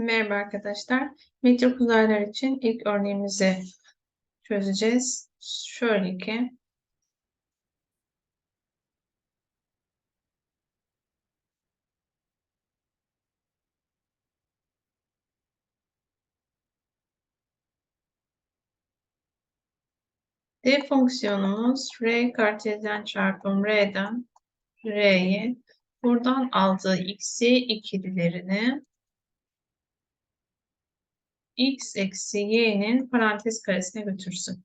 Merhaba arkadaşlar. Metrik uzaylar için ilk örneğimizi çözeceğiz. Şöyle ki D fonksiyonumuz R kartezyen çarpım R'den R'ye buradan aldığı x'i ikililerini x eksi y'nin parantez karesine götürsün.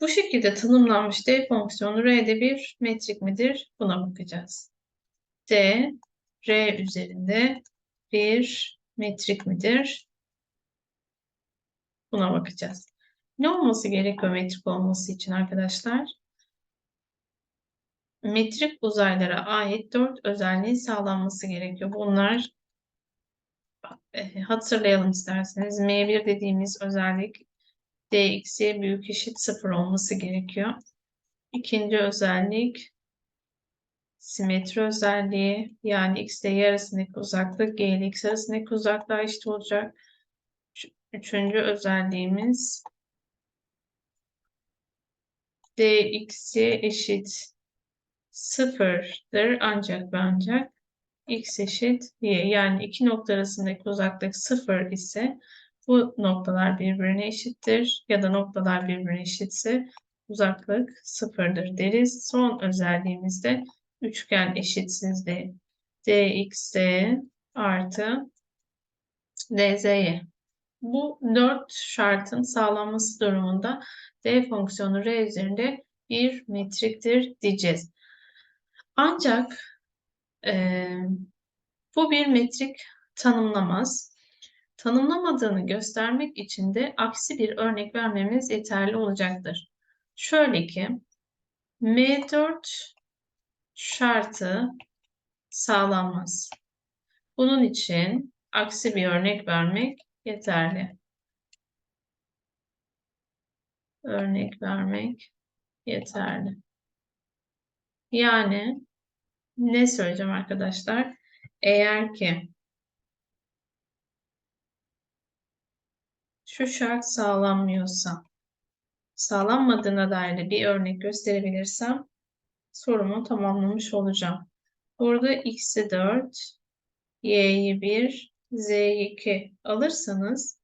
Bu şekilde tanımlanmış d fonksiyonu r'de bir metrik midir? Buna bakacağız. d, r üzerinde bir metrik midir? Buna bakacağız. Ne olması gerekiyor metrik olması için arkadaşlar? Metrik uzaylara ait dört özelliğin sağlanması gerekiyor. Bunlar e, hatırlayalım isterseniz. M1 dediğimiz özellik dx'ye büyük eşit sıfır olması gerekiyor. İkinci özellik simetri özelliği yani x ile arasındaki uzaklık g ile x arasındaki uzaklığa eşit olacak. Üçüncü özelliğimiz dx'ye eşit sıfırdır ancak ve ancak x eşit y yani iki nokta arasındaki uzaklık sıfır ise bu noktalar birbirine eşittir ya da noktalar birbirine eşitse uzaklık sıfırdır deriz. Son özelliğimiz de üçgen eşitsizliği. dx artı dzy. Bu dört şartın sağlanması durumunda d fonksiyonu r üzerinde bir metriktir diyeceğiz. Ancak e, bu bir metrik tanımlamaz. Tanımlamadığını göstermek için de aksi bir örnek vermemiz yeterli olacaktır. Şöyle ki M4 şartı sağlanmaz. Bunun için aksi bir örnek vermek yeterli. Örnek vermek yeterli. Yani ne söyleyeceğim arkadaşlar? Eğer ki şu şart sağlanmıyorsa, sağlanmadığına dair bir örnek gösterebilirsem sorumu tamamlamış olacağım. Burada x'i 4, y'yi 1, z'yi 2 alırsanız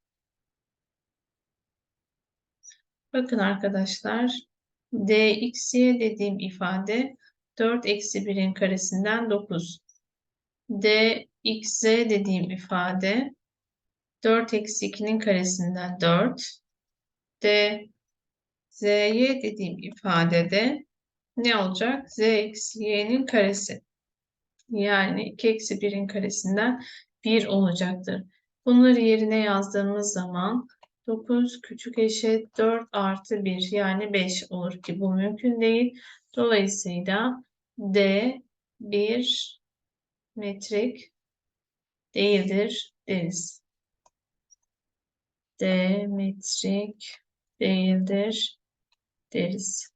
bakın arkadaşlar dxy dediğim ifade 4 eksi 1'in karesinden 9. dxz dediğim ifade 4 eksi 2'nin karesinden 4. D, Z'ye dediğim ifadede ne olacak? Z eksi y'nin karesi. Yani 2 eksi 1'in karesinden 1 olacaktır. Bunları yerine yazdığımız zaman 9 küçük eşit 4 artı 1 yani 5 olur ki bu mümkün değil. Dolayısıyla D bir metrik değildir deriz. D metrik değildir deriz.